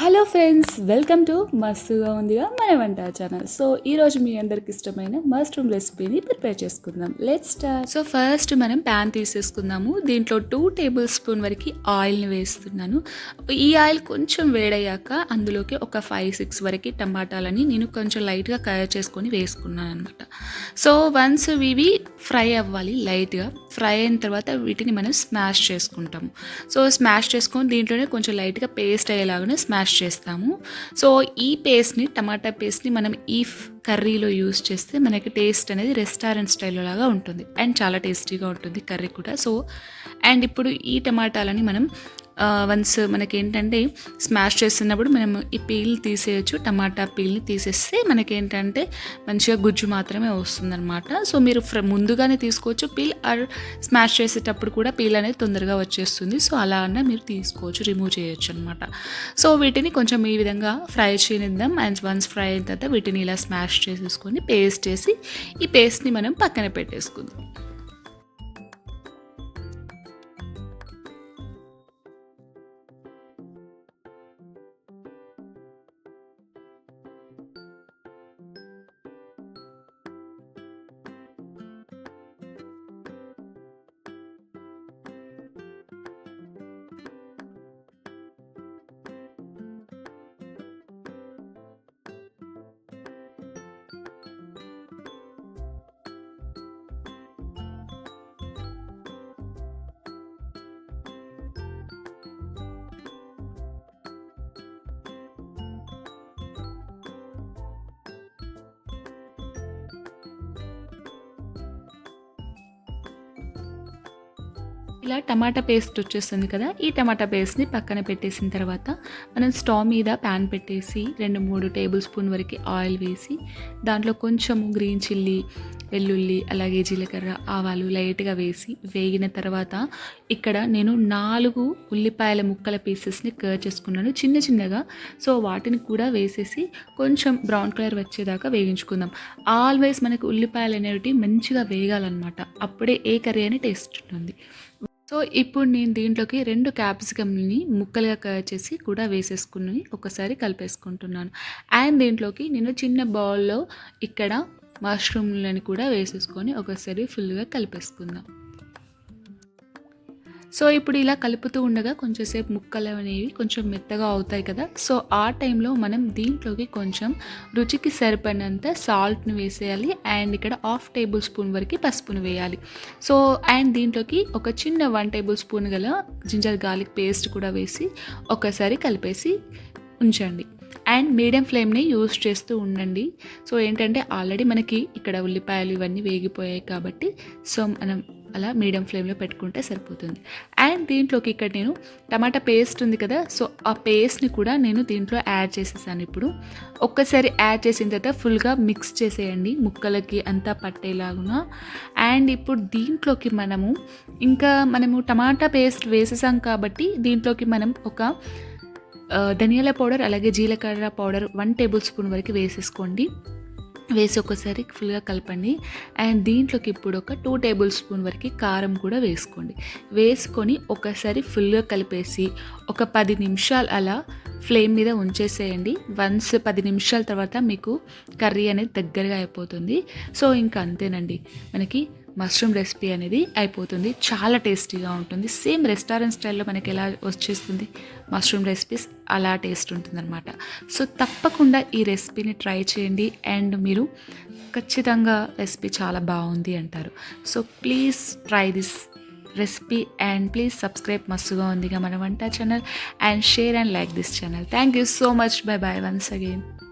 Hello friends welcome to మస్తుగా ఉందిగా మన వంట ఛానల్ సో ఈరోజు మీ అందరికి ఇష్టమైన మష్రూమ్ రెసిపీని ప్రిపేర్ చేసుకుందాం. లెట్ స్టార్ట్ సో ఫస్ట్ మనం ప్యాన్ తీసేసుకుందాము. దీంట్లో టూ టేబుల్ స్పూన్ వరకు ఆయిల్ని వేస్తున్నాను. ఈ ఆయిల్ కొంచెం వేడయ్యాక అందులోకి ఒక ఫైవ్ సిక్స్ వరకు టమాటాలని నేను కొంచెం లైట్గా కయర్ చేసుకొని వేసుకున్నాను అనమాట సో వన్స్ ఇవి ఫ్రై అవ్వాలి లైట్గా. ఫ్రై అయిన తర్వాత వీటిని మనం స్మాష్ చేసుకుంటాము. సో స్మాష్ చేసుకొని దీంట్లోనే కొంచెం లైట్గా పేస్ట్ అయ్యేలాగానే స్మాష్ చేస్తాము. సో ఈ పేస్ట్ని టమాటా పేస్ట్ని మనం ఈ కర్రీలో యూస్ చేస్తే మనకి టేస్ట్ అనేది రెస్టారెంట్ స్టైల్లో లాగా ఉంటుంది. అండ్ చాలా టేస్టీగా ఉంటుంది కర్రీ కూడా. సో అండ్ ఇప్పుడు ఈ టమాటాలని మనం వన్స్ మనకి ఏంటంటే స్మాష్ చేస్తున్నప్పుడు మనం ఈ పీల్ తీసేయచ్చు టమాటా పీల్ని తీసేస్తే మనకేంటంటే మంచిగా గుజ్జు మాత్రమే వస్తుందన్నమాట. సో మీరు ఫ్ర ముందుగానే తీసుకోవచ్చు. పీల్ ఆర్ స్మాష్ చేసేటప్పుడు కూడా పీల్ అనేది తొందరగా వచ్చేస్తుంది. సో అలా అన్న మీరు తీసుకోవచ్చు రిమూవ్ చేయొచ్చు అనమాట సో వీటిని కొంచెం ఈ విధంగా ఫ్రై చేయనిద్దాం అండ్ వన్స్ ఫ్రై అయిన తర్వాత వీటిని ఇలా స్మాష్ చేసేసుకొని పేస్ట్ చేసి ఈ పేస్ట్ని మనం పక్కన పెట్టేసుకుందాం. ఇలా టమాటా పేస్ట్ వచ్చేస్తుంది కదా ఈ టమాటా పేస్ట్ని పక్కన పెట్టేసిన తర్వాత మనం స్టవ్ మీద ప్యాన్ పెట్టేసి రెండు మూడు టేబుల్ స్పూన్ వరకు ఆయిల్ వేసి దాంట్లో కొంచెం గ్రీన్ చిల్లీ వెల్లుల్లి అలాగే జీలకర్ర ఆవాలు లైట్గా వేసి వేగిన తర్వాత ఇక్కడ నేను నాలుగు ఉల్లిపాయల ముక్కల పీసెస్ని కర్ చేసుకున్నాను చిన్న చిన్నగా. సో వాటిని కూడా వేసేసి కొంచెం బ్రౌన్ కలర్ వచ్చేదాకా వేగించుకుందాం. ఆల్వేస్ మనకి ఉల్లిపాయలు అనేవి మంచిగా వేగాలన్నమాట. అప్పుడే ఏ కర్రీ అని టేస్ట్ ఉంటుంది. సో ఇప్పుడు నేను దీంట్లోకి రెండు క్యాప్సికమ్ని ముక్కలుగా కట్ చేసి కూడా వేసేసుకుని ఒకసారి కలిపేసుకుంటున్నాను. అండ్ దీంట్లోకి నేను చిన్న బౌల్లో ఇక్కడ మష్రూమ్లని కూడా వేసేసుకొని ఒకసారి ఫుల్గా కలిపేసుకుందాం. సో ఇప్పుడు ఇలా కలుపుతూ ఉండగా కొంచెంసేపు ముక్కలు అనేవి కొంచెం మెత్తగా అవుతాయి కదా. సో ఆ టైంలో మనం దీంట్లోకి కొంచెం రుచికి సరిపడినంత సాల్ట్ని వేసేయాలి. అండ్ ఇక్కడ హాఫ్ టేబుల్ స్పూన్ వరకు పసుపును వేయాలి. సో అండ్ దీంట్లోకి ఒక చిన్న వన్ టేబుల్ స్పూన్ గల జింజర్ గార్లిక్ పేస్ట్ కూడా వేసి ఒకసారి కలిపేసి ఉంచండి. అండ్ మీడియం ఫ్లేమ్ని యూస్ చేస్తూ ఉండండి. సో ఏంటంటే ఆల్రెడీ మనకి ఇక్కడ ఉల్లిపాయలు ఇవన్నీ వేగిపోయాయి కాబట్టి సో మనం అలా మీడియం ఫ్లేమ్లో పెట్టుకుంటే సరిపోతుంది. అండ్ దీంట్లోకి ఇక్కడ నేను టమాటా పేస్ట్ ఉంది కదా సో ఆ పేస్ట్ని కూడా నేను దీంట్లో యాడ్ చేసేసాను ఇప్పుడు. ఒక్కసారి యాడ్ చేసిన తర్వాత ఫుల్గా మిక్స్ చేసేయండి ముక్కలకి అంతా పట్టేలాగున. అండ్ ఇప్పుడు దీంట్లోకి మనము ఇంకా మనము టమాటా పేస్ట్ వేసేసాం కాబట్టి దీంట్లోకి మనం ఒక ధనియాల పౌడర్ అలాగే జీలకర్ర పౌడర్ వన్ టేబుల్ స్పూన్ వరకు వేసేసుకోండి. వేసి ఒకసారి ఫుల్గా కలపండి. అండ్ దీంట్లోకి ఇప్పుడు ఒక టూ టేబుల్ స్పూన్ వరకు కారం కూడా వేసుకోండి. వేసుకొని ఒకసారి ఫుల్గా కలిపేసి ఒక పది నిమిషాలు అలా ఫ్లేమ్ మీద ఉంచేసేయండి. వన్స్ పది నిమిషాల తర్వాత మీకు కర్రీ అనేది దగ్గరగా అయిపోతుంది. సో ఇంకా అంతేనండి. మనకి మష్రూమ్ రెసిపీ అనేది అయిపోతుంది. చాలా టేస్టీగా ఉంటుంది. సేమ్ రెస్టారెంట్ స్టైల్లో మనకి ఎలా వచ్చేస్తుంది? మష్రూమ్ రెసిపీస్ అలా టేస్ట్ ఉంటుందన్నమాట. సో తప్పకుండా ఈ రెసిపీని ట్రై చేయండి. అండ్ మీరు ఖచ్చితంగా రెసిపీ చాలా బాగుంది అంటారు. So please try this recipe and please subscribe మస్తుగా ఉందిగా మన వంట channel. And share and like this channel. Thank you so much. Bye bye once again.